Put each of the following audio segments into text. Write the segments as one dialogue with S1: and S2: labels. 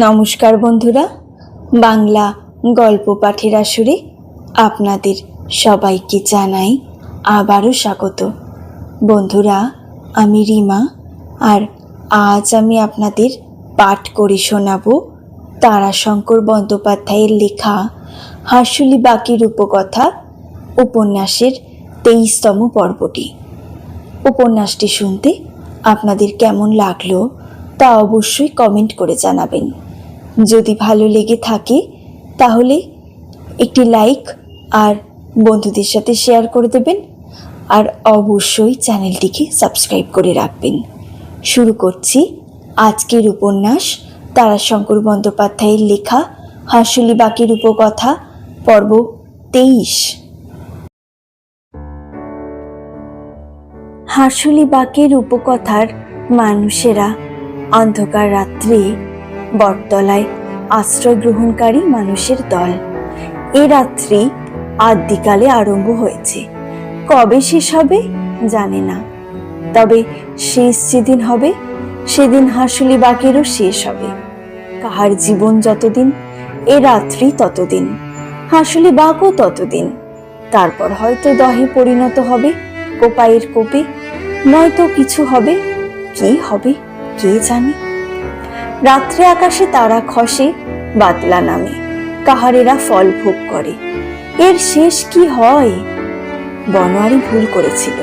S1: নমস্কার বন্ধুরা, বাংলা গল্প পাঠের আসরে আপনাদের সবাইকে জানাই আবারও স্বাগত। বন্ধুরা, আমি রিমা আর আজ আমি আপনাদের পাঠ করে শোনাব তারাশঙ্কর বন্দ্যোপাধ্যায়ের লেখা হাসুলি বাকি রূপকথা উপন্যাসের তেইশতম পর্বটি। উপন্যাসটি শুনতে আপনাদের কেমন লাগল তা অবশ্যই কমেন্ট করে জানাবেন। যদি ভালো লেগে থাকে, তাহলে একটি লাইক আর বন্ধুদের সাথে শেয়ার করে দেবেন। আর অবশ্যই চ্যানেলটিকে সাবস্ক্রাইব করে রাখবেন। শুরু করছি আজকের উপন্যাস তারাশঙ্কর বন্দ্যোপাধ্যায়ের লেখা হাসুলি বাকির উপকথা, পর্ব তেইশ। হাসুলি বাকের উপকথার মানুষেরা অন্ধকার রাত্রে বটতলায় আশ্রয় গ্রহণকারী মানুষের দল। এ রাত্রি আদ্যিকালে আরম্ভ হয়েছে। কবে শেষ হবে জানে না। তবে শেষ যেদিন হবে, সেদিন হাসুলি বাকেরও শেষ হবে। কাহার জীবন যতদিন, এ রাত্রি ততদিন, হাসুলি বাকও ততদিন। তারপর হয়তো দহে পরিণত হবে, কোপাইয়ের কোপে। নয়তো কিছু হবে, কি হবে, কে জানে? রাত্রে আকাশে তারা খসে বাতলা নামে, কাহারেরা ফল ভোগ করে। এর শেষ কি হয়? বনোয়ারি ভুল করেছিল।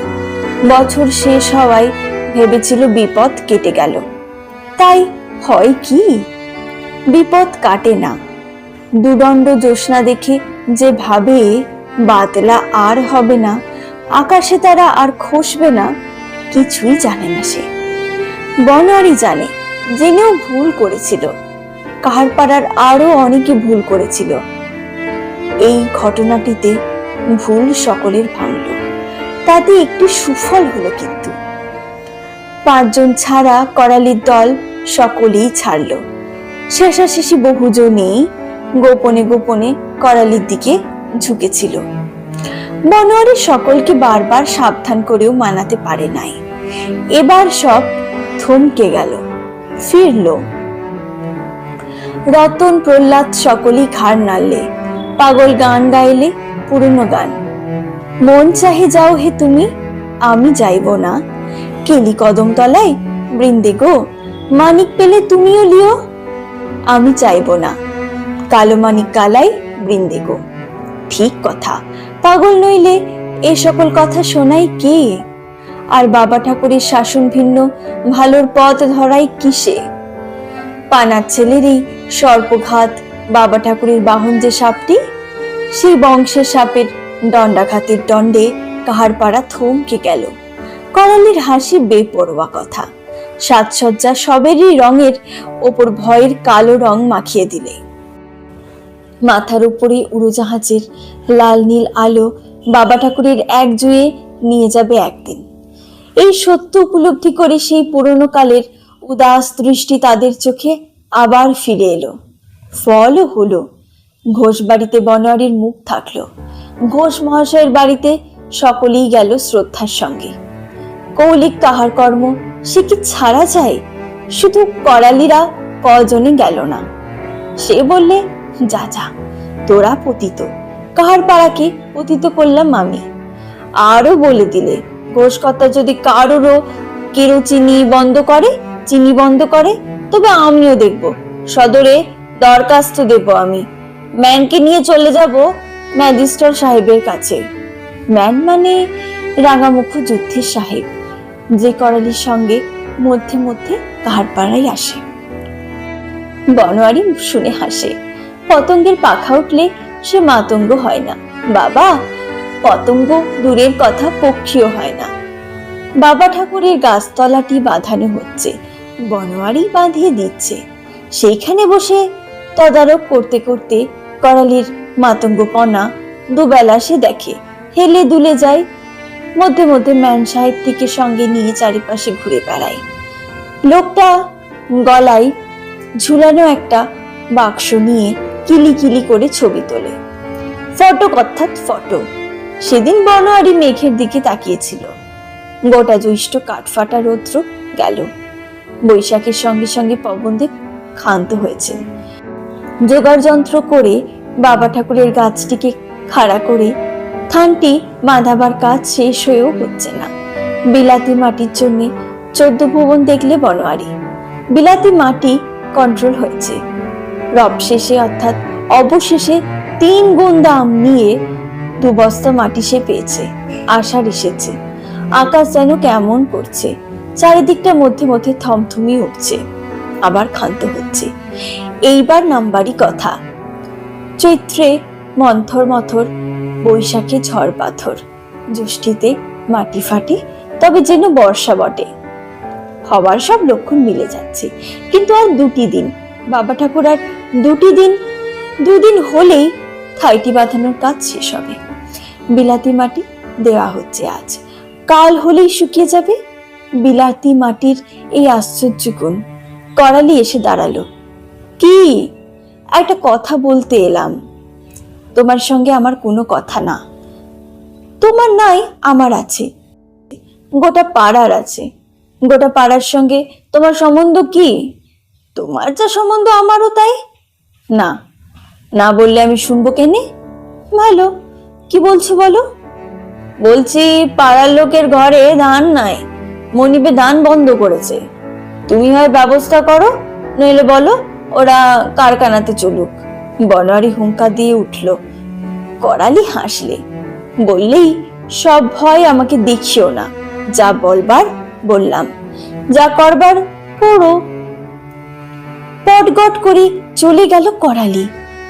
S1: বছর শেষ হওয়ায় ভেবেছিল বিপদ কেটে গেল। তাই হয় কি? বিপদ কাটে না। দুদণ্ড জ্যোৎস্না দেখে যে ভাবে বাতলা আর হবে না, আকাশে তারা আর খসবে না, কিছুই জানে না সে। বনোয়ারি জানে জেনেও ভুল করেছিল। কাহার পাড়ার আরও অনেকে ভুল করেছিল। এই ঘটনাটিতে ভুল সকলের ভাঙল। তাতে একটি সুফল হলো কিন্তু। পাঁচজন ছাড়া করালির দল সকলেই ছাড়লো। শেষাশেষি বহুজনেই গোপনে গোপনে করালির দিকে ঝুঁকেছিল। বনোয়ারি সকলকে বারবার সাবধান করেও মানাতে পারে নাই। এবার সব থমকে গেল। ফিরল। রতন, প্রহ্লাদ সকলেই ঘাড় নাড়লে, পাগল গান গাইলে পুরনো গান। মন চাহে যাও হে তুমি, আমি যাইব না। কেলি কদম তলায় বৃন্দে গো, মানিক পেলে তুমিও লিও, আমি চাইব না। কালো মানিক কালাই বৃন্দে গো। ঠিক কথা, পাগল নইলে এ সকল কথা শোনাই কে? আর বাবা ঠাকুরের শাসন ভিন্ন, ভালোর পথ ধরাই কিসে? পানার ছেলের এই সর্পঘাত, বাবা ঠাকুরের বাহন যে সাপটি? সেই বংশের সাপের দণ্ডাঘাতের দণ্ডে কাহার পাড়া থমকে গেল। করালির হাসি বেপরোয়া কথা। সাজসজ্জা সবেরই রঙের ওপর ভয়ের কালো রং মাখিয়ে দিলে। মাথার উপরে উড়োজাহাজের লাল নীল আলো বাবা ঠাকুরের এক জুয়ে নিয়ে যাবে একদিন। এই সত্য উপলব্ধি করে সেই পুরনো কালের উদাস দৃষ্টি তাদের চোখে আবার ফিরে এলো। ফলও হলো। ঘোষ বাড়িতে বনোয়ারির মুখ থাকল। ঘোষ মহাশয়ের বাড়িতে সকলেই গেল শ্রদ্ধার সঙ্গে। কৌলিক কাহার কর্ম সে কি ছাড়া যায়? শুধু করালিরা কজনে গেল না। সে বললে, যা যা, তোরা পতিত। কাহার পাড়াকে পতিত করলাম আমি? আরও বলে দিলে ঘোষকর্তা যদি কারোরও কেরো চিনি বন্ধ করে, চিনি বন্ধ করে, তবে আমিও দেখব। সদরে দরখাস্ত দেব আমি। ম্যানকে নিয়ে চলে যাব ম্যাজিস্ট্রেট সাহেবের কাছে। ম্যান মানে রাঙামুখ যুদ্ধের সাহেব, যে করালির সঙ্গে মধ্যে মধ্যে কাহার পাড়ায় আসে। বনোয়ারি শুনে হাসে। পতঙ্গের পাখা উঠলে সে মাতঙ্গ হয় না। বাবা পতঙ্গ দূরের কথা পক্ষীও হয় না। বাবা ঠাকুরের গাছতলাটি বাঁধানো হচ্ছে, বনোয়ারি বাঁধিয়ে দিচ্ছে। সেইখানে বসে তদারক করতে করতে করালির মাতঙ্গপনা দুবেলা সে দেখে, হেলে দুলে যায়, মধ্যে মধ্যে ম্যান সাহেবটিকে সঙ্গে নিয়ে চারিপাশে ঘুরে বেড়ায়। লোকটা গলায় ঝুলানো একটা বাক্স নিয়ে কিলি কিলি করে ছবি তোলে। ফটক অর্থাৎ ফটো সেদিন বনোয়ারি মেঘের দিকে তাকিয়েছিল। গোটা জ্যৈষ্ঠ কাঠফাটা রৌদ্র গেল। বৈশাখের সঙ্গে সঙ্গে পবনদেব ক্ষান্ত হয়েছে। জোগাড় যন্ত্র করে বাবা ঠাকুরের গাছটিকে খাড়া করে থানটি বাঁধাবার কাজ শেষ হয়েও হচ্ছে না। বিলাতি মাটির জন্য চোদ্দ ভুবন দেখলে বনোয়ারি বিলাতি মাটি কন্ট্রোল হয়েছে। রব শেষে অর্থাৎ অবশেষে তিন গুণ দাম নিয়ে দু বস্তা মাটি সে পেয়েছে আশার এসেছে আকাশ যেন কেমন করছে, চারিদিকটা মধ্যে মধ্যে থমথমি উঠছে, আবার ক্ষান্ত হচ্ছে। এইবার নাম্বারই কথা। চৈত্রে মন্থর মথর, বৈশাখে ঝড় পাথর। জ্যৈষ্ঠীতে মাটি ফাটে, তবে যেন বর্ষা বটে। হবার সব লক্ষণ মিলে যাচ্ছে, কিন্তু আর দুটি দিন। বাবা ঠাকুর, আর দুটি দিন, দুদিন হলেই থাইটি বাঁধানোর কাজ শেষ হবে। বিলাতি মাটি দেওয়া হচ্ছে আজ। কাল হলেই শুকিয়ে যাবে। বিলাতি মাটির এই আশ্চর্য গুণ। করালি এসে দাঁড়াল। কি? একটা কথা বলতে এলাম। তোমার সঙ্গে আমার কোনো কথা না। তোমার নাই, আমার আছে। গোটা পাড়ার আছে। গোটা পাড়ার সঙ্গে তোমার সম্বন্ধ কি? তোমার যা সম্বন্ধ আমারও তাই। না না বললে আমি শুনব কেনে? ভালো। কি বলছো বলো? বলছি, পাড়ার লোকের ঘরে ধান নাই। মনিবে ধান বন্ধ করেছে। তুমি হয় ব্যবস্থা করো, নইলে বলো, ওরা কারখানাতে চলুক। বনোয়ারি হুঙ্কা দিয়ে উঠল। করালি হাসলে। বললেই, সব ভয় আমাকে দেখিও না। যা বলবার, বললাম। যা করবার করো পটগট করে চলে গেল করালি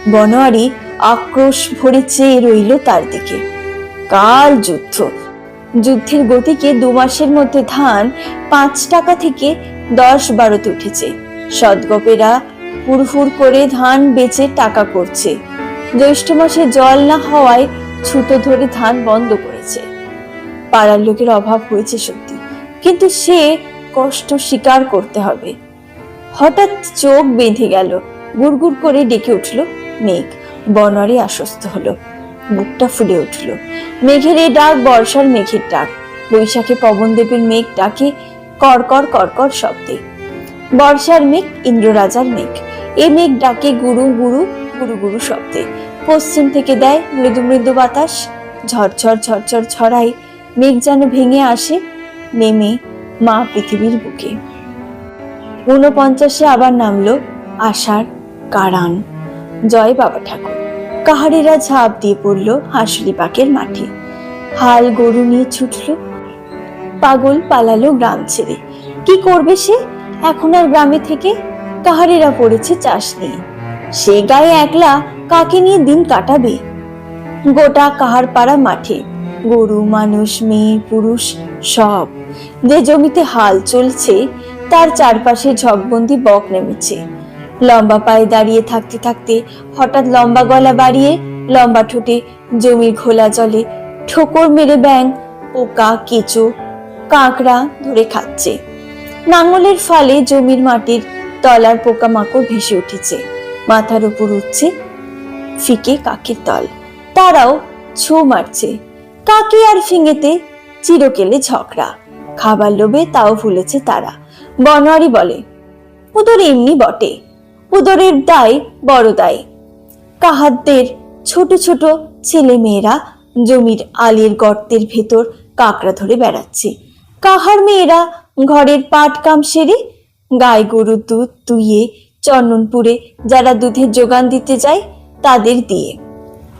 S1: বনোয়ারি আক্রোশ ভরে চেয়ে রইল তার দিকে। কাল যুদ্ধ। যুদ্ধের গতিকে দু মাসের মধ্যে ধান পাঁচ টাকা থেকে দশ বারোতে উঠেছে। সদগপেরা ফুরফুর করে ধান বেচে টাকা করছে। জ্যৈষ্ঠ মাসে জল না হওয়ায় ছুতো ধরে ধান বন্ধ করেছে। পাড়ার লোকের অভাব হয়েছে সত্যি। কিন্তু সে কষ্ট স্বীকার করতে হবে। হঠাৎ চোখ বেঁধে গেল। গুড়গুড় করে ডেকে উঠল মেঘ। বনরে আশ্বস্ত হলো। বুকটা ফুলে উঠল। মেঘের এই ডাক, বর্ষার মেঘের ডাক। বৈশাখে পবনদেবের মেঘ ডাকে করকর করকর শব্দে। বর্ষার মেঘ, ইন্দ্ররাজার মেঘ। এ মেঘ ডাকে গুরু গুরু গুরু গুরু শব্দে। পশ্চিম থেকে দেয় মৃদু মৃদু বাতাস। ঝরঝর ঝরঝর ছড়ায়। মেঘ যেন ভেঙে আসে, নেমে মা পৃথিবীর বুকে। ঊনপঞ্চাশে আবার নামলো আষাঢ় কারান জয় বাবা ঠাকুর। কাহারিরা ঝাঁপ দিয়ে পড়ল হাঁসলি পাকের মাঠে। হাল গরু নিয়ে ছুটল। পাগল পালালো গ্রাম ছেড়ে। কি করবে সে? এখন আর গ্রামে থেকে কাহারিরা পড়েছে চাষ নিয়ে। সে গায়ে একলা কাকে নিয়ে দিন কাটাবে? গোটা কাহার পাড়া মাঠে গরু, মানুষ, মেয়ে, পুরুষ সব। যে জমিতে হাল চলছে, তার চারপাশে ঝকবন্দি বক নেমেছে। লম্বা পায়ে দাঁড়িয়ে থাকতে থাকতে হঠাৎ লম্বা গলা বাড়িয়ে লম্বা ঠোঁটে জমির ঘোলা জলে ঠোকর মেরে ব্যাং পোকা, কেঁচো, কাঁকড়া ধরে খাচ্ছে। নাঙলের ফালে জমির মাটির তলার পোকামাকড় ভেসে উঠেছে। মাথার উপর উঠছে ফিকে কাকের দল তারাও ছো মারছে। কাকে আর ফিঙেতে চিরকেলে ঝগড়া। খাবার লোভে তাও ভুলেছে তারা। বনোয়ারি বলে উদর এমনি বটে। উদরের দায় বড় দায়। কাহাদের ছোট ছোট ছেলে মেয়েরা জমির আলের গর্তের ভেতর কাকড়া ধরে বেড়াচ্ছে। কাহার মেয়েরা ঘরের পাট কাম সেরে গায়ে গরুর দুধ তুইয়ে চন্দনপুরে যারা দুধের যোগান দিতে যায়, তাদের দিয়ে।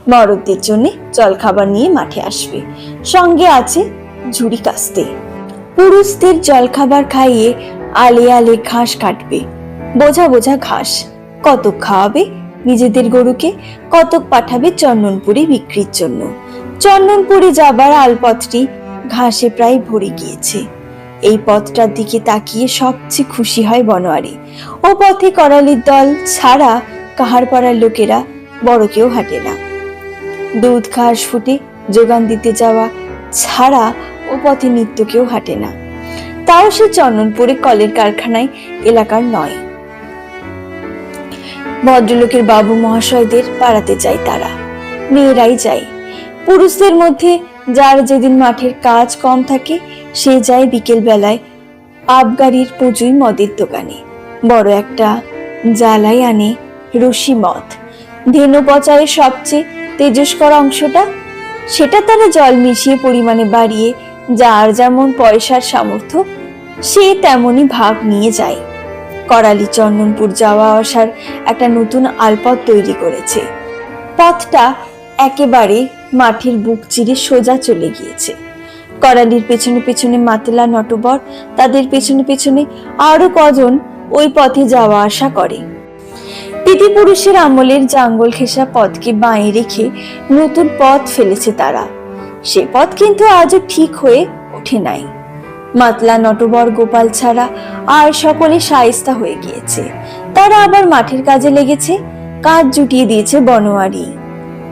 S1: মরদদের জন্য জলখাবার নিয়ে মাঠে আসবে। সঙ্গে আছে ঝুড়ি কাস্তে। পুরুষদের জলখাবার খাইয়ে আলে আলে ঘাস কাটবে। বোঝা বোঝা ঘাস। কতক খাওয়াবে নিজেদের গরুকে, কতক পাঠাবে চন্দনপুরে বিক্রির জন্য। চন্দনপুরে যাবার আলপথটি ঘাসে প্রায় ভরে গিয়েছে। এই পথটার দিকে তাকিয়ে সবচেয়ে খুশি হয় বনোয়ারি। ও পথে করালির দল ছাড়া কাহার পাড়ার লোকেরা বড় কেউ হাঁটে না। দুধ ঘাস ফুটে যোগান দিতে যাওয়া ছাড়া ও পথে নিত্য কেউ হাঁটে না। তাও সে চন্দনপুরে কলের কারখানায় এলাকার নয়। ভদ্রলোকের বাবু মহাশয়দের পাড়াতে যায় তারা। মেয়েরাই যায়। পুরুষদের মধ্যে যার যেদিন মাঠের কাজ কম থাকে, সে যায় বিকেল বেলায় আবগারির পুজোই মদের দোকানে। বড় একটা জ্বালাই আনে রশি মদ। ধেনু পচায়ের সবচেয়ে তেজস্কর অংশটা, সেটা তারা জল মিশিয়ে পরিমাণে বাড়িয়ে, যার যেমন পয়সার সামর্থ্য, সে তেমনই ভাগ নিয়ে যায়। করালি চন্দনপুর যাওয়া আসার একটা নতুন আলপথ তৈরি করেছে। পথটা একেবারে মাঠের বুক চিরে সোজা চলে গিয়েছে। করালির পেছনে পেছনে মাতলা নটবর, তাদের পেছনে পেছনে আরও কজন ওই পথে যাওয়া আসা করে। পিতিপুরুষের আমলের জাঙ্গল ঘেঁষা পথকে বাঁয়ে রেখে নতুন পথ ফেলেছে তারা। সে পথ কিন্তু আজও ঠিক হয়ে ওঠে নাই। মাতলা নটবর গোপাল ছাড়া আর সকলে সায়স্তা হয়ে গিয়েছে। তারা আবার মাঠের কাজে লেগেছে, কাজ জুটিয়ে দিয়েছে বনোয়ারি।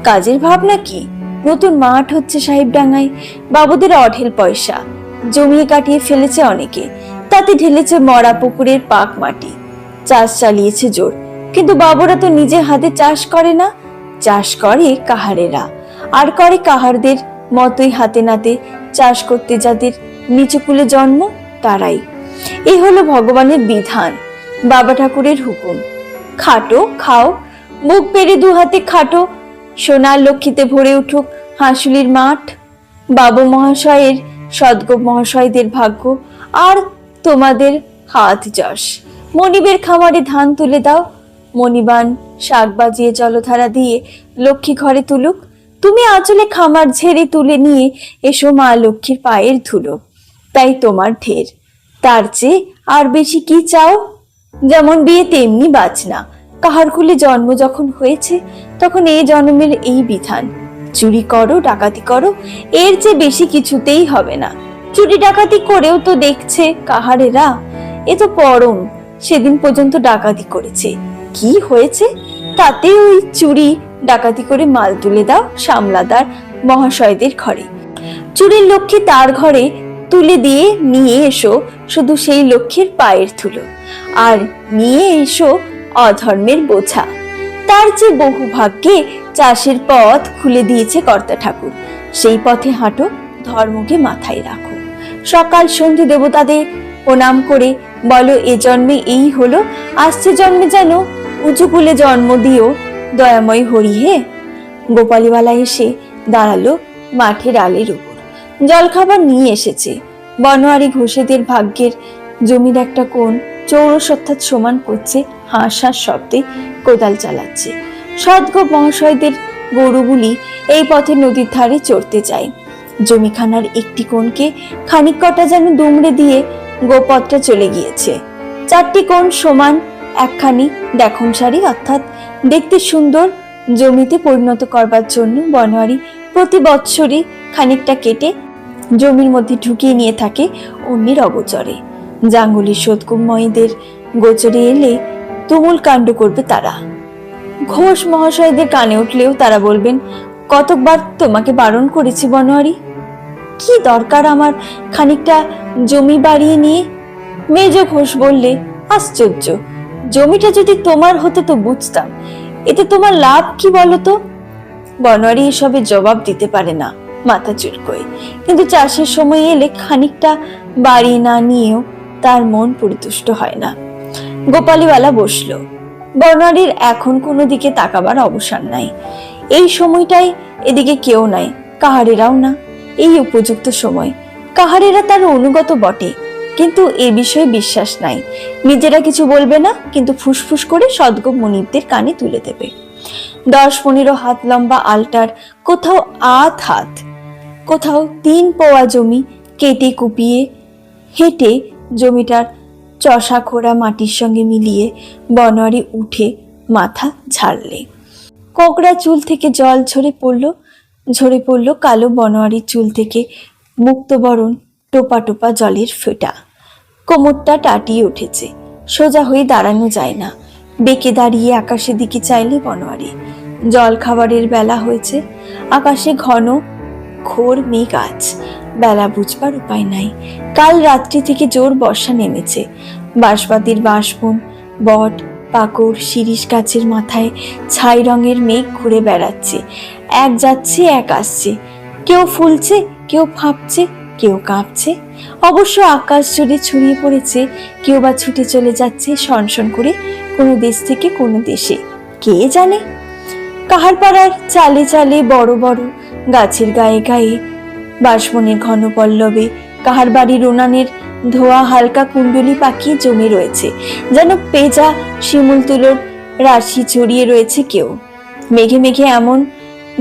S1: কাজের ভাবনা কি? নতুন মাঠ হচ্ছে সাহেবডাঙ্গায়, বাবুদের অঢেল পয়সা। জমিয়ে কাটিয়ে ফেলেছে অনেকে, তাতে ঢেলেছে মরা পুকুরের পাক মাটি। চাষ চালিয়েছে জোর, কিন্তু বাবুরা তো নিজে হাতে চাষ করে না, চাষ করে কাহারেরা। আর করে কাহারদের মতোই হাতে নাতে চাষ করতে যাদের নিচু কুলে জন্ম, তারাই। এই হলো ভগবানের বিধান, বাবা ঠাকুরের হুকুম। খাটো, খাও, বুক পেরে দু হাতে খাটো, সোনার লক্ষ্মীতে ভরে উঠুক হাঁসুলির মাঠ। বাবু মহাশয়ের, সদ্গোপ মহাশয়দের ভাগ্য, আর তোমাদের হাত যশ। মনিবের খামারে ধান তুলে দাও, মনিবান শাক বাজিয়ে জলধারা দিয়ে লক্ষ্মী ঘরে তুলুক তুমি আঁচলে খামার ঝেড়ে তুলে নিয়ে এসো মা লক্ষ্মীর পায়ের ধুলো। তাই তোমার ঢের। তার চেয়ে আর বেশি কি চাও? যেমন বিয়ে তেমনি বাঁচনা কাহার কুলে জন্ম যখন হয়েছে, তখন এই জন্মের এই বিধান। চুরি করো, ডাকাতি করো, এর চেয়ে বেশি কিছুতেই হবে না। চুরি ডাকাতি করেও তো দেখছে কাহারেরা। এ তো পরম, সেদিন পর্যন্ত ডাকাতি করেছে। কি হয়েছে? তাতে ওই চুরি ডাকাতি করে মাল তুলে দাও সামলাদার মহাশয়দের ঘরে। চুরির লক্ষ্মী তার ঘরে তুলে দিয়ে নিয়ে এসো শুধু সেই লক্ষ্মীর পায়ের ধুলো। আর নিয়ে এসো অধর্মের বোঝা। তার চেয়ে বহু ভাগ্যে চাষের পথ খুলে দিয়েছে কর্তা ঠাকুর, সেই পথে হাঁটো, ধর্মকে মাথায় রাখো। সকাল সন্ধে দেবতাদের প্রণাম করে বলো, এ জন্মে এই হলো, আসছে জন্মে যেন উঁচু কুলে জন্ম দিও দয়াময় হরি হে গোপালীওয়ালা এসে দাঁড়াল মাঠের আলের উপর। জলখাবার নিয়ে এসেছে। বনোয়ারি ঘোষেদের ভাগ্যের জমির একটা কোণ চৌরস সমান করছে হাঁস হাঁস শব্দে কোদাল চালাচ্ছে। সদ্গোপ মহাশয়দের গরুগুলি এই পথে নদীর ধারে চড়তে যায় জমিখানার একটি কোণকে খানিক কটা যেন দুমড়ে দিয়ে গোপথটা চলে গিয়েছে। চারটি কোণ সমান একখানি দেখন সারি অর্থাৎ দেখতে সুন্দর, জমিতে পরিণত করবার জন্য বনোয়ারি প্রতি বৎসরই খানিকটা কেটে জমির মধ্যে ঢুকিয়ে নিয়ে থাকে অন্যের অগোচরে। জাঙ্গুলি সৎকুময়ীদের গোচরে এলে তুমুল কাণ্ড করবে তারা। ঘোষ মহাশয়দের কানে উঠলেও তারা বলবেন, কতকবার তোমাকে বারণ করেছি বনোয়ারি। কি দরকার আমার খানিকটা জমি বাড়িয়ে নিয়ে? মেজ ঘোষ বললে, আশ্চর্য জমিটা যদি তোমার হতো তো বুঝতাম। এতে তোমার লাভ কি বলতো? বনোয়ারি এসবের জবাব দিতে পারে না, মাথা চুলকোয় কিন্তু চাষের সময় এলে খানিকটা বাড়ি না নিয়েও তার মন পরিতুষ্ট হয় না। গোপালীওয়ালা বসল, বনোয়ারির এখন কোনো দিকে তাকাবার অবসান নাই। এই সময়টাই এদিকে কেউ নাই, কাহারেরাও না। এই উপযুক্ত সময়, কাহারেরা তার অনুগত বটে। কিন্তু এ বিষয়ে বিশ্বাস নাই। নিজেরা কিছু বলবে না, কিন্তু ফুসফুস করে সদ্গোপ মনিবদের কানে তুলে দেবে। দশ পনেরো হাত লম্বা আলটার কোথাও আধ হাত, কোথাও তিন পোয়া জমি কেটে কুপিয়ে হেঁটে জমিটার চষা খোড়া মাটির সঙ্গে মিলিয়ে বনোয়ারি উঠে মাথা ঝাড়লে। কোকড়া চুল থেকে জল ঝরে পড়ল ঝরে পড়ল কালো বনোয়ারির চুল থেকে মুক্তবরণ টোপা টোপা জলের ফোঁটা। কোমরটা টাটিয়ে উঠেছে। সোজা হয়ে দাঁড়ানো যায় না। বেঁকে দাঁড়িয়ে আকাশের দিকে চাইলে বনোয়ারি। জল খাবারের বেলা হয়েছে। আকাশে ঘন, ঘোর মেঘ আজ। বেলা বুঝবার উপায় নাই। কাল রাত্রি থেকে জোর বর্ষা নেমেছে। বাঁশবাতির বাঁশবন, বট, পাকড়, শিরিষ গাছের মাথায় ছাই রঙের মেঘ ঘুরে বেড়াচ্ছে। এক যাচ্ছে, এক আসছে। কেউ ফুলছে, কেউ ফাঁপছে কেউ কাঁপছে। অবশ্য আকাশ জুড়ে ছড়িয়ে পড়েছে, কেউ বা ছুটে চলে যাচ্ছে সনসন করে কোনো দেশ থেকে কোনো দেশে। কে জানে? কাহার পাড়ার চালে চালে বড় বড়, গাছের গায়ে গায়ে বাঁশবনের ঘন পল্লবে কাহার বাড়ির উনানের ধোয়া হালকা কুণ্ডলি পাখি জমে রয়েছে, যেন পেজা শিমুল তুলোর রাশি ছড়িয়ে রয়েছে কেউ। মেঘে মেঘে এমন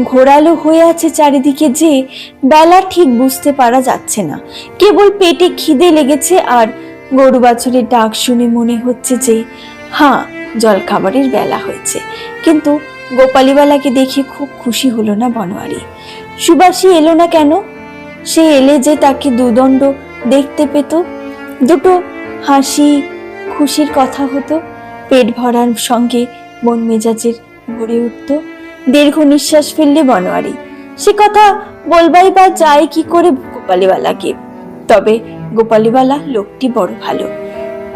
S1: ঘোরালো হয়ে আছে চারিদিকে যে বেলা ঠিক বুঝতে পারা যাচ্ছে না। কেবল পেটে খিদে লেগেছে আর গরু বাছুরের ডাক শুনে মনে হচ্ছে যে হ্যাঁ জল খাবারের বেলা হয়েছে। কিন্তু গোপালীবালাকে দেখে খুব খুশি হলো না বনোয়ারি। সুবাসী এলো না কেন? সে এলে যে তাকে দুদণ্ড দেখতে পেত। দুটো হাসি, খুশির কথা হতো। পেট ভরার সঙ্গে মন মেজাজের ভরে উঠত। দীর্ঘ নিঃশ্বাস ফেললে বনোয়ারি। সে কথা বলবাই বা যায় কি করে গোপালীবালাকে তবে গোপালীবালা লোকটি বড় ভালো।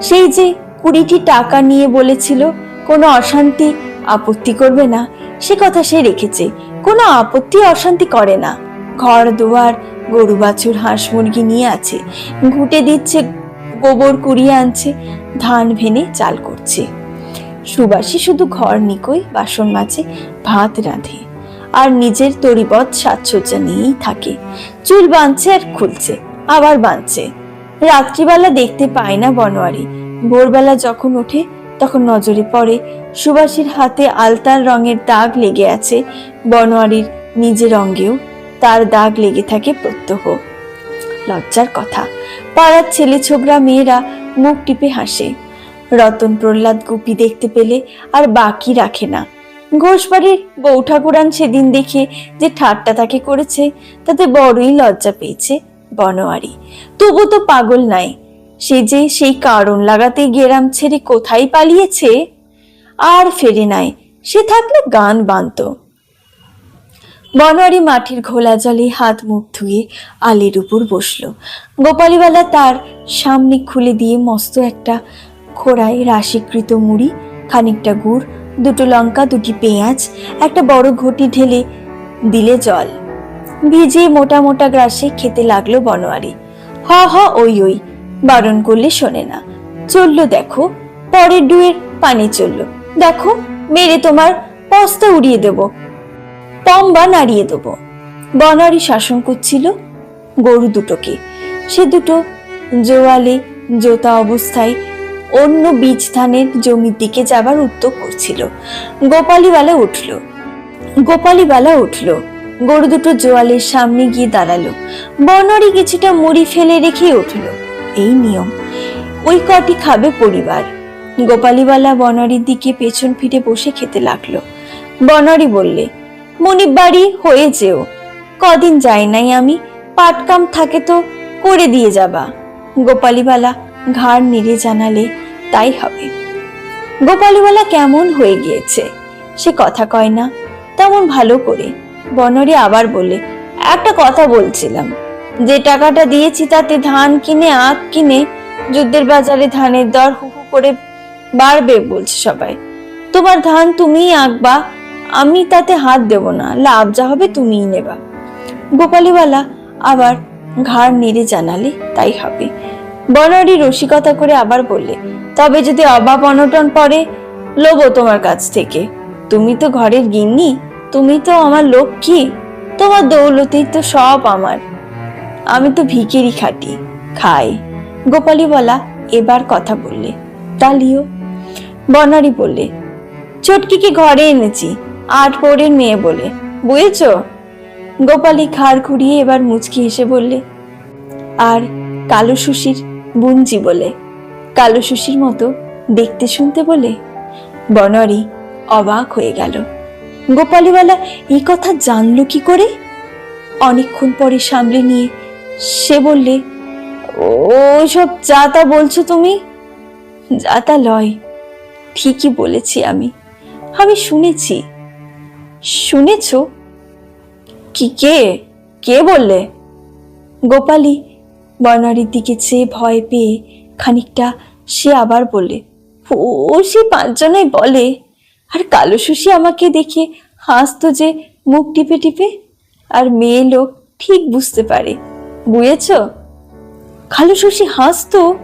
S1: সেই যে কুড়িটি টাকা নিয়ে বলেছিল, কোনো অশান্তি আপত্তি করবে না, সে কথা সে রেখেছে। কোনো আপত্তি অশান্তি করে না। ঘর, দুয়ার, গরু, বাছুর, হাঁস, মুরগি নিয়ে আছে। ঘুটে দিচ্ছে, গোবর কুড়িয়ে আনছে, ধান ভেনে চাল করছে। সুবাসী শুধু ঘর নিকই, বাসন মাজে ভাত রাঁধে। আর নিজের তরিবৎ সাজসজ্জা নিয়েই থাকে। চুল বাঁধছে আর খুলছে, আবার বাঁধছে। রাত্রিবেলা দেখতে পায় না বনোয়ারি। ভোরবেলা যখন ওঠে, তখন নজরে পড়ে, সুবাসীর হাতে আলতার রঙের দাগ লেগে আছে বনোয়ারির নিজের অঙ্গেও। তার দাগ লেগে থাকে প্রত্যহ। লজ্জার কথা। পাড়ার ছেলে ছোকরা মেয়েরা মুখ টিপে হাসে। রতন প্রহ্লাদ গুপি দেখতে পেলে আর বাকি রাখে না। ঘোষবাড়ির বউ ঠাকুরান সেদিন দেখে যে ঠাট্টা তাকে করেছে, তাতে বড়ই লজ্জা পেয়েছে বনোয়ারি। তবু তো পাগল নাই, সে যে সেই কারণ লাগাতে গেরাম ছেড়ে কোথায় পালিয়েছে? আর ফেরে নাই, সে থাকলে গান বানত। বনোয়ারি মাটির ঘোলা জলে হাত মুখ ধুয়ে আলের উপর বসল। গোপালীওয়ালা তার সামনে খুলে দিয়ে মস্ত একটা খোড়ায় রাশিকৃত মুড়ি, খানিকটা গুড়, দুটো লঙ্কা, দুটি পেঁয়াজ, একটা বড় ঘটি ঢেলে দিলে জল। ভিজিয়ে মোটা মোটা গ্রাসে খেতে লাগল বনোয়ারি। হ হ, ওই ওই, বারণ করলে শোনে না। চলল দেখো, পরের ডুয়ের পানি চলল। দেখো, মেরে তোমার পস্তা উড়িয়ে দেবো পম্বা নাড়িয়ে দেবো। বনারি শাসন করছিল গরু দুটোকে। সে দুটো জোয়ালে, জোতা অবস্থায় অন্য বীজ ধানের জমির দিকে যাবার উদ্যোগ করছিল। গোপালীবালা উঠল। গোপালীবালা উঠল। গরু দুটো জোয়ালের সামনে গিয়ে দাঁড়াল। বনরি কিছুটা মুড়ি ফেলে রেখে উঠল। এই নিয়ম। ওই কটি খাবে পরিবার। গোপালীবালা বনরির দিকে পেছন ফিরে বসে খেতে লাগল। বনরি বললে মনিব বাড়ি হয়ে যেও। কদিন যাই নাই আমি। পাটকাম থাকে তো করে দিয়ে যাবা। গোপালীবালা ঘাড় নেড়ে জানালে, তাই হবে। গোপালীবালা কেমন হয়ে গিয়েছে? সে কথা কয় না। তেমন ভালো করে। বনরি আবার বলে, একটা কথা বলছিলাম। যে টাকাটা দিয়েছি তাতে ধান কিনে, আখ কিনে, যুদ্ধের বাজারে ধানের দর হু হু করে বাড়বে বলছে সবাই। তোমার ধান তুমিই আঁকবা, আমি তাতে হাত দেব না, লাভ যা হবে তুমিই নেবা। গোপালীওয়ালা আবার ঘাড় নেড়ে জানালে, তাই হবে। বনরি রসিকতা করে আবার বললে, তবে যদি অভাব অনটন পড়ে, লোবো তোমার কাছ থেকে। তুমি তো ঘরের গিন্নি, তুমি তো আমার লক্ষ্মী, তোমার দৌলতেই তো সব আমার। আমি তো ভিকেরি খাটি, খাই। গোপালী বলা এবার কথা বললে। তালিও বনারি বললে, চটকিকে ঘরে এনেছি আট পরের মেয়ে বলে, বুঝেছ? গোপালী খাড় খুঁড়িয়ে এবার মুচকি হেসে বললে, আর কালো সুশির বুঞ্জি বলে। কালো সুশির মতো দেখতে শুনতে বলে বনরি অবাক হয়ে গেল। গোপালীওয়ালা এই কথা জানলো কি করে? অনেকক্ষণ পরে সামলে নিয়ে সে বললে ও সব যা তা বলছো তুমি? যা তা লয়, ঠিকই বলেছি আমি। আমি শুনেছি। শুনেছ? কি, কে? কে বললে? গোপালী বর্ণারীর দিকে চেয়ে ভয় পেয়ে খানিকটা সে আবার বলে, ও সে পাঁচজনাই বলে। আর কালো সুশি আমাকে দেখে হাসতো যে মুখ টিপে টিপে। আর মেয়ে লোক ঠিক বুঝতে পারে। বুঝেছ? খালু শশী হাসতো,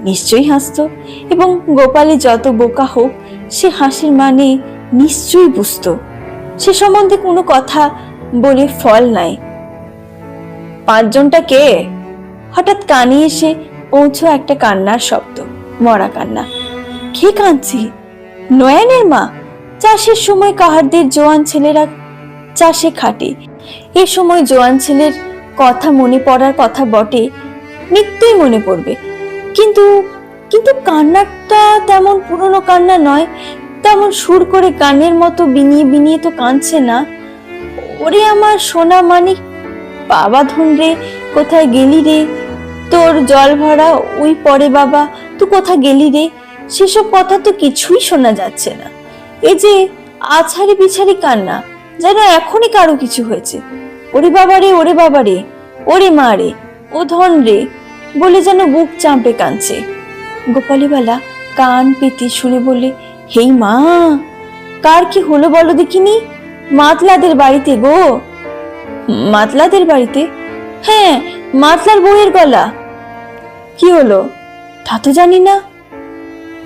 S1: নিশ্চয়ই হাসতো। এবং গোপালে যত বোকা হোক, সে হাসির মানে নিশ্চয়ই বুঝতো। সে সম্বন্ধে কোনো কথা বলে ফল নাই। পাঁচজনটা কে? হঠাৎ কানে এসে পৌঁছো একটা কান্নার শব্দ। মরা কান্না। কে কাঁদছি? নয়নের মা। চাষের সময় কাহারদের জোয়ান ছেলেরা চাষে খাটে। এ সময় জোয়ান ছেলের কথা মনে পড়ার কথা বটে, নিত্যই মনে পড়বে। কিন্তু কিন্তু কান্নাটা তেমন পুরনো কান্না নয়, তেমন সুর করে গানের মতো বিনিয়ে বিনিয়ে তো কাঁদছে না। ওরে আমার সোনা মানিক, বাবা ধন রে কোথায় গেলি রে? তোর জল ভরা ওই পরে বাবা, তুই কোথা গেলি রে? সেসব কথা তো কিছুই শোনা যাচ্ছে না। এই যে আছাড়ি পিছাড়ি কান্না, যেন এখনই কারও কিছু হয়েছে। ওরে বাবা রে, ওরে বাবা রে, ওরে মা রে, ও ধন রে, বলে যেন বুক চাঁপে কাঁদছে। গোপালীবালা কান পেতে শুনে বলে হেই মা, কার কি হলো বলো দেখিনি? মাতলাদের বাড়িতে গো? মাতলাদের বাড়িতে? হ্যাঁ মাতলার বউয়ের গলা। কি হলো? তা তো জানি না।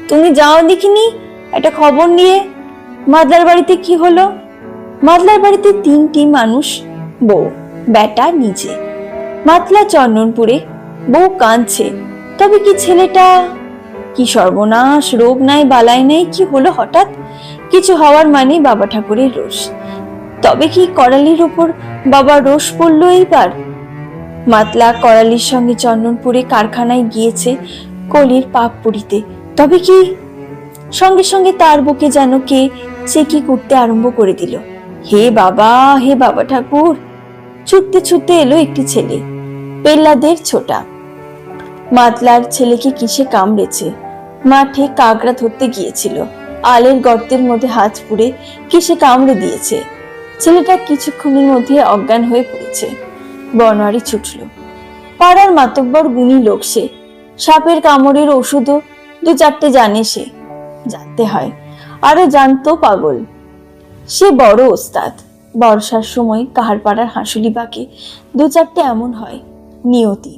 S1: তুমি যাও দেখিনি একটা খবর নিয়ে। মাতলার বাড়িতে কি হলো? মাতলার বাড়িতে তিনটি মানুষ, বউ বেটা নিজে। মাতলা চন্দনপুরে, বউ কাঁদছে। তবে কি ছেলেটা? কি সর্বনাশ, রোগ নাই, বালাই নাই, কি হলো হঠাৎ? কিছু হওয়ার মানে বাবা ঠাকুরের রোষ। তবে কি করালির ওপর বাবা রোষ পড়ল এইবার? মাতলা করালির সঙ্গে চন্দনপুরে কারখানায় গিয়েছে কলির পাপ পুরিতে। তবে কি সঙ্গে সঙ্গে তার বুকে যেন কে চেকি করতে আরম্ভ করে দিল? হে বাবা হে বাবা ঠাকুর! ছুটতে ছুটতে এলো একটি ছেলে, পেল্লাদের ছোটা। মাতলার ছেলেকে কিসে কামড়েছে? মাঠে কাকড়া ধরতে গিয়েছিল। আলের গর্তের মধ্যে হাত পুড়ে কিসে কামড়ে দিয়েছে? ছেলেটা কিছুক্ষণের মধ্যে অজ্ঞান হয়ে পড়েছে। বনোয়ারি ছুটল। পাড়ার মাতব্বর গুণী লোক সে। সাপের কামড়ের ওষুধও দু চারটে জানে সে। জানতে হয়, আরও জানতো পাগল। সে বড় ওস্তাদ। বর্ষার সময় কাহার পাড়ার হাঁসুলি বাঁকে দু চারটে এমন হয়, নিয়তি।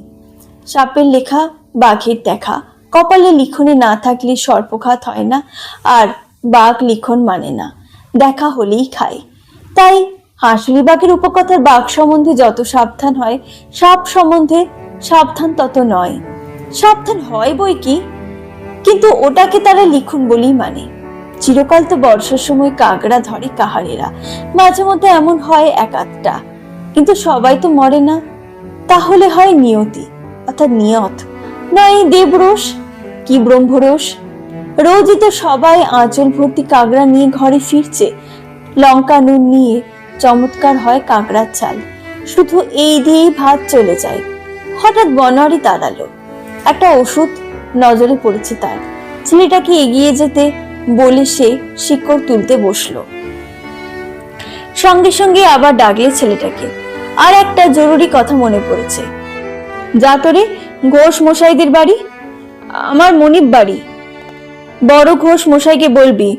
S1: সাপের লেখা, বাঘের দেখা, কপালে লিখনে না থাকলে সর্পখাত হয় না, আর বাঘ লিখন মানে না, দেখা হলেই খায়। তাই হাঁসুলি বাঘের উপকথার বাঘ সম্বন্ধে যত সাবধান হয়, সাপ সম্বন্ধে সাবধান তত নয়। সাবধান হয় বই কি? কিন্তু ওটাকে তারা লিখুন বলেই মানে। চিরকাল তো বর্ষার সময় কাকড়া ধরে কাহারেরা। মাঝে মধ্যে এমন হয় এক আধটা। কিন্তু সবাই তো মরে না। তাহলে হয় নিয়তি, অর্থাৎ নিয়ত। নয় দেবরোষ, কি ব্রহ্মরোষ? রোজই তো সবাই আঁচল ভর্তি কাগড়া নিয়ে ঘরে ফিরছে। লঙ্কা, নুন নিয়ে চমৎকার হয় কাঁকড়ার চাল। শুধু এই দিয়েই ভাত চলে যায়। হঠাৎ বনোয়ারি দাঁড়াল একটা ওষুধ নজরে পড়েছে তার। ছেলেটাকে এগিয়ে যেতে বলে সে শিকড় তুলতে বসল। সঙ্গে সঙ্গে আবার ডাকলে ছেলেটাকে। আর একটা জরুরি কথা মনে পড়েছে। যা তোরে ঘোষ মশাইদের বাড়ি? আমার মনিব বাড়ি। বড় ঘোষ মশাইকে বলবি।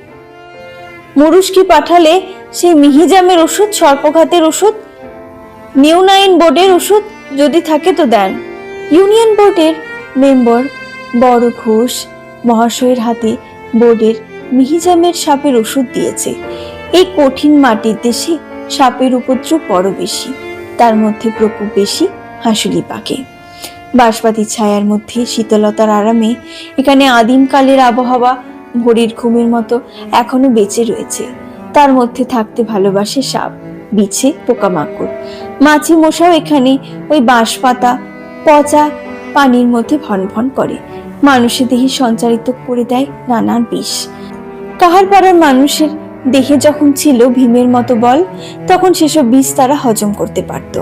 S1: মুরুষকি পাঠালে সেই মিহিজামের ওষুধ সর্পঘাতের ওষুধ, নিউনাইন বোর্ডের ওষুধ যদি থাকে তো দেন। ইউনিয়ন বোর্ডের মেম্বার বড় ঘোষ মহাশয়ের হাতে বোর্ডের মিহিজামের সাপের ওষুধ দিয়েছে। এই কঠিন মাটির দেশে সাপের উপদ্রব বড় বেশি, তার মধ্যে প্রকোপ বেশি, হাঁসুলি পাকে। বাঁশপাতির ছায়ার মধ্যে শীতলতার আরামে এখানে আদিমকালের আবহাওয়া ভোরের ঘুমের মতো এখনও বেঁচে রয়েছে। তার মধ্যে থাকতে ভালোবাসে সাপ বিছে পোকামাকড়। মাছি মশাও এখানে ওই বাঁশ পাতা পচা পানির মধ্যে ভন ভন করে। মানুষের দেহে সঞ্চারিত করে দেয় নানান বিষ। কাহার পাড়ার মানুষের দেহে যখন ছিল ভীমের মতো বল, তখন সেসব বিষ তারা হজম করতে পারত।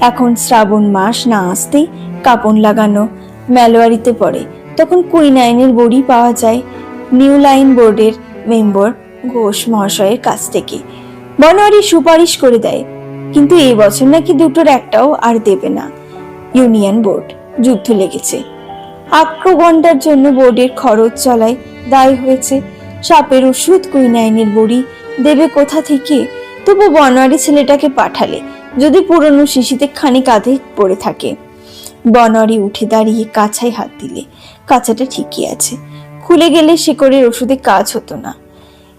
S1: এখন শ্রাবণ মাস না আসতেই কাপন লাগানো ম্যালোয়ারিতে পড়ে। তখন কুইনাইনের বড়ি পাওয়া যায় নিউ লাইন বোর্ডের মেম্বার ঘোষ মহাশয়ের কাছ থেকে। বনোয়ারি সুপারিশ করে দেয়, কিন্তু এই বছর নাকি দুটোর একটাও আর দেবে না। ইউনিয়ন বোর্ড যুদ্ধ লেগেছে। আক্রগণ্ডার জন্য বোর্ডের খরচ চলায় দায় হয়েছে। সাপের ওষুধ, কুইনাইনের বড়ি দেবে কোথা থেকে? তবু বনোয়ারি ছেলেটাকে পাঠালে, যদি পুরনো শিশিতে খানিক আধে পড়ে থাকে। বনরি উঠে দাঁড়িয়ে কাছায় হাত দিলে। কাঁচাটা ঠিকই আছে। খুলে গেলে শেকড়ের ওষুধে কাজ হতো না।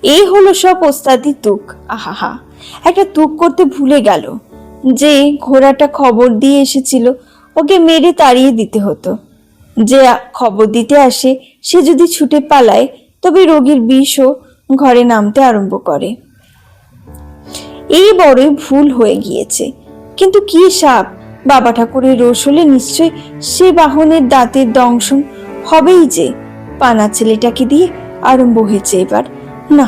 S1: এই হলো সব ওস্তাদি তুক। আহাহা, একটা তুক করতে ভুলে গেল। যে ঘোড়াটা খবর দিয়ে এসেছিল, ওকে মেরে তাড়িয়ে দিতে হতো। যে খবর দিতে আসে, সে যদি ছুটে পালায়, তবে রোগীর বিষও ঘরে নামতে আরম্ভ করে। এই বড়ই ভুল হয়ে গিয়েছে। কিন্তু কি সাপ? বাবা ঠাকুরের রোষ হলে নিশ্চয় সে বাহনের দাঁতের দংশন হবেই যে। পানা ছেলেটাকে দিয়ে আরম্ভ হয়েছে এবার। না,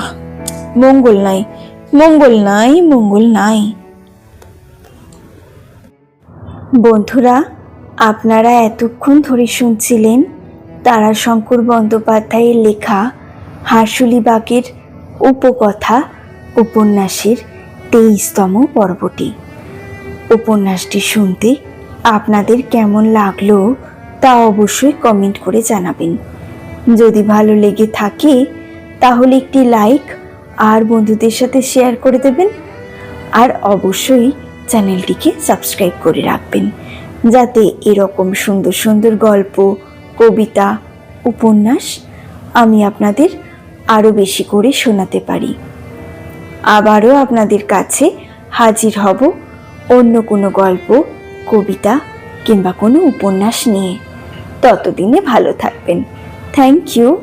S1: মঙ্গল নাই মঙ্গল নাই মঙ্গল নাই। বন্ধুরা, আপনারা এতক্ষণ ধরে শুনছিলেন তারাশঙ্কর বন্দ্যোপাধ্যায়ের লেখা হাসুলি বাগের উপকথা উপন্যাসের তেইশতম পর্বটি। উপন্যাসটি শুনতে আপনাদের কেমন লাগল তা অবশ্যই কমেন্ট করে জানাবেন। যদি ভালো লেগে থাকে তাহলে একটি লাইক আর বন্ধুদের সাথে শেয়ার করে দেবেন। আর অবশ্যই চ্যানেলটিকে সাবস্ক্রাইব করে রাখবেন। যাতে এরকম সুন্দর সুন্দর গল্প, কবিতা, উপন্যাস আমি আপনাদের আরও বেশি করে শোনাতে পারি। আবারও আপনাদের কাছে হাজির হব অন্য কোনো গল্প, কবিতা কিংবা কোনো উপন্যাস নিয়ে। ততদিনে ভালো থাকবেন। Thank you